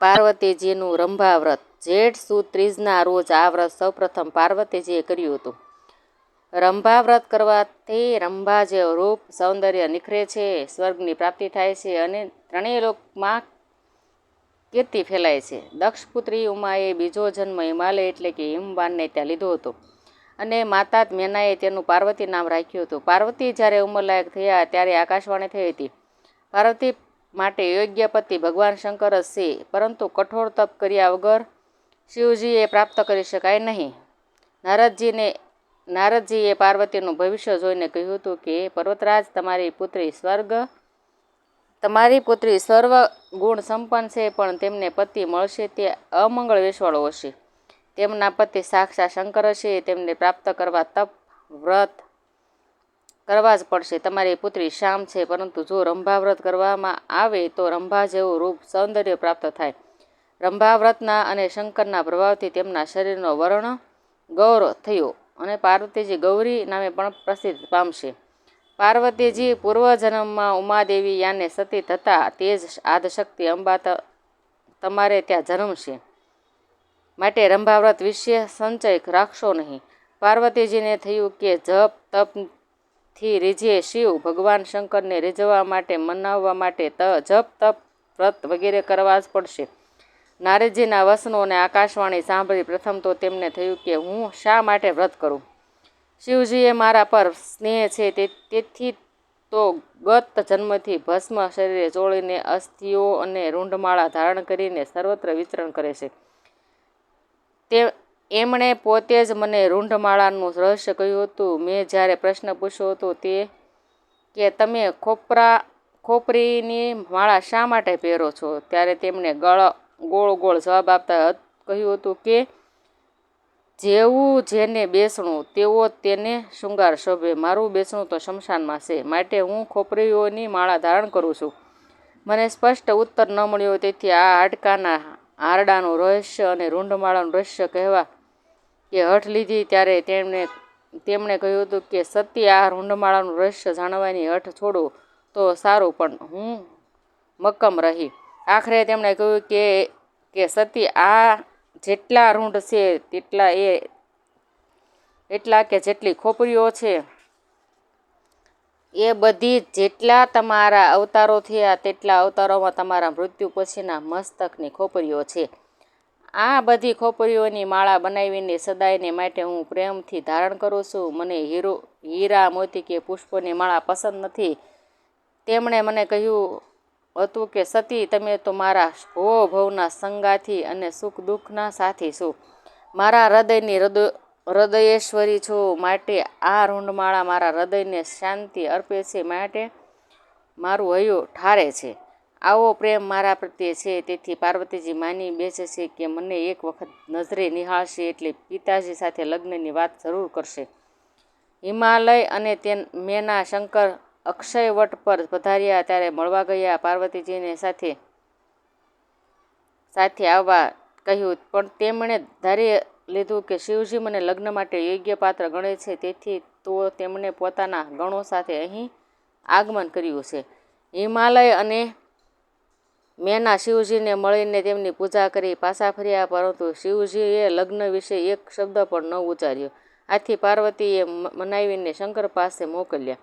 પાર્વતીજીનું રંભા વ્રત જેઠ સુદ ત્રીજના રોજ આ વ્રત સૌપ્રથમ પાર્વતીજીએ કર્યું હતું. રંભા વ્રત કરવાથી રંભા જે રૂપ સૌંદર્ય નિખરે છે, સ્વર્ગની પ્રાપ્તિ થાય છે અને ત્રણેય લોકમાં કીર્તિ ફેલાય છે. દક્ષપુત્રી ઉમાએ બીજો જન્મ હિમાલય એટલે કે હિમવાનને ત્યાં લીધો હતો અને માતા મેનાએ તેનું પાર્વતી નામ રાખ્યું હતું. પાર્વતી જ્યારે ઉંમરલાયક થયા ત્યારે આકાશવાણી થઈ હતી. પાર્વતી માટે યોગ્ય પતિ ભગવાન શંકર જ છે. પરંતુ કઠોર તપ કર્યા વગર શિવજીએ પ્રાપ્ત કરી શકાય નહીં. નારદજીને, નારદજીએ પાર્વતીનું ભવિષ્ય જોઈને કહ્યું હતું કે, પર્વતરાજ, તમારી પુત્રી સ્વર્ગ, તમારી પુત્રી સર્વ ગુણ સંપન્ન છે, પણ તેમને પતિ મળશે તે અમંગળ વેશવાળો હશે. તેમના પતિ સાક્ષાત શંકર છે તેમને પ્રાપ્ત કરવા તપ, વ્રત કરવા જ પડશે. તમારી પુત્રી શ્યામ છે, પરંતુ જો રંભાવ્રત કરવામાં આવે તો રંભા જેવું રૂપ સૌંદર્ય પ્રાપ્ત થાય. રંભાવ્રતના અને શંકરના પ્રભાવથી તેમના શરીરનો વર્ણ ગૌર થયો અને પાર્વતીજી ગૌરી નામે પણ પ્રસિદ્ધ પામશે. પાર્વતીજી પૂર્વજન્મમાં ઉમાદેવી યાને સતી થતાં તે જ આદશક્તિ અંબા તમારે ત્યાં જન્મશે. માટે રંભાવ્રત વિશે સંચય રાખશો નહીં. પાર્વતીજીને થયું કે જપ તપથી રીઝે શિવ ભગવાન શંકરને રીઝવવા માટે, મનાવવા માટે ત, જપ, તપ, વ્રત વગેરે કરવા જ પડશે. નારદજીના વસનો અને આકાશવાણી સાંભળી પ્રથમ તો તેમને થયું કે હું શા માટે વ્રત કરું? શિવજીએ મારા પર સ્નેહ છે તેથી તો ગત જન્મથી ભસ્મ શરીરે ચોળીને અસ્થિઓ અને રૂંઢમાળા ધારણ કરીને સર્વત્ર વિચરણ કરે છે. તે એમણે પોતે જ મને રૂંઢમાળાનું રહસ્ય કહ્યું હતું. મેં જ્યારે પ્રશ્ન પૂછ્યો હતો તે કે, તમે ખોપરા, ખોપરીની માળા શા માટે પહેરો છો? ત્યારે તેમણે ગળ, ગોળ ગોળ જવાબ આપતા કહ્યું હતું કે, જેવું જેને બેસણું, તેવો તેને શૃંગાર શોભે. મારું બેસણું તો શમશાનમાં છે. માટે હું ખોપરીઓની માળા ધારણ કરું છું. મને સ્પષ્ટ ઉત્તર ન મળ્યો. તેથી આ હાડકાના હારડાનું રહસ્ય અને રૂંઢમાળાનું રહસ્ય કહેવા કે હઠ લીધી ત્યારે તેમણે તેમણે કહ્યું હતું કે, સત્ય આ હુંડમાળાનું રહસ્ય જાણવાની હઠ છોડો તો સારું, પણ હું મક્કમ રહી. આખરે તેમણે કહ્યું કે કે સતી આ જેટલા રૂંઢ છે તેટલા એ એટલા કે જેટલી ખોપરીઓ છે. એ બધી જેટલા તમારા અવતારો થયા, તેટલા અવતારોમાં તમારા મૃત્યુ પછીના મસ્તકની ખોપરીઓ છે. આ બધી ખોપરીઓની માળા બનાવીને સદાયને માટે હું પ્રેમથી ધારણ કરું છું. મને હીરો, હીરા, મોતી કે પુષ્પોની માળા પસંદ નથી. તેમણે મને કહ્યું હતું કે, સતી, તમે તો મારા ભો ભવના સંગાથી અને સુખ દુઃખના સાથી છો. મારા હૃદયની હૃદય હૃદયેશ્વરી છો માટે આ રૂંઢમાળા મારા હૃદયને શાંતિ અર્પે છે, માટે મારું હૈયું ઠારે છે. આવો પ્રેમ મારા પ્રત્યે છે. તેથી પાર્વતીજી માની બેસે છે કે મને એક વખત નજરે નિહાળશે એટલે પિતાજી સાથે લગ્નની વાત જરૂર કરશે. હિમાલય અને તે મેના શંકર અક્ષયવટ પર પધાર્યા ત્યારે મળવા ગયા પાર્વતીજીને સાથે સાથે આવવા કહ્યું, પણ તેમણે ધારી લીધું કે શિવજી મને લગ્ન માટે યોગ્ય પાત્ર ગણે છે. તેથી તો તેમણે પોતાના ગણો સાથે અહીં આગમન કર્યું છે. હિમાલય અને મેના શિવજીને મળીને તેમની પૂજા કરી પાછા ફર્યા, પરંતુ શિવજીએ લગ્ન વિશે એક શબ્દ પણ ન ઉચ્ચાર્યો. આથી પાર્વતીએ મનાવીને શંકર પાસે મોકલ્યા.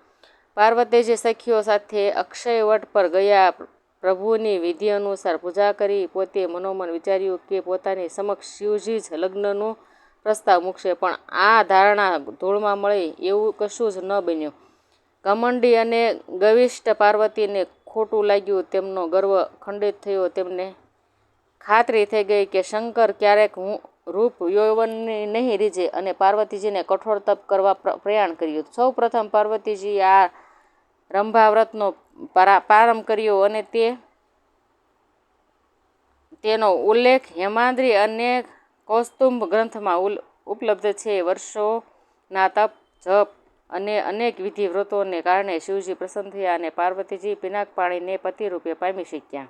પાર્વતીજી સખીઓ સાથે અક્ષયવટ પર ગયા. પ્રભુની વિધિ અનુસાર પૂજા કરી. પોતે મનોમન વિચાર્યું કે પોતાની સમક્ષ શિવજી જ લગ્નનો પ્રસ્તાવ મૂકશે, પણ આ ધારણા ધૂળમાં મળી એવું કશું જ ન બન્યું. ઘમંડી અને ગવિષ્ઠ પાર્વતીને ખોટું લાગ્યું, તેમનો ગર્વ ખંડિત થયો, તેમને ખાતરી થઈ ગઈ કે શંકર ક્યારેક હું રૂપ યૌવનની નહીં રીઝે અને પાર્વતીજીને કઠોર તપ કરવા પ્રયાણ કર્યું. સૌ પ્રથમ પાર્વતીજી આ રંભા વ્રતનો પ્રારંભ કર્યો અને તે, તેનો ઉલ્લેખ હેમાંદ્રી અને કૌસ્તુંભ ગ્રંથમાં ઉપલબ્ધ છે. વર્ષોના તપ, જપ અને અનેક વિધિ વ્રતોને કારણે શિવજી પ્રસન્ન થયા અને પાર્વતીજી પિનાક પાણીને પતિરૂપે પામી શક્યા.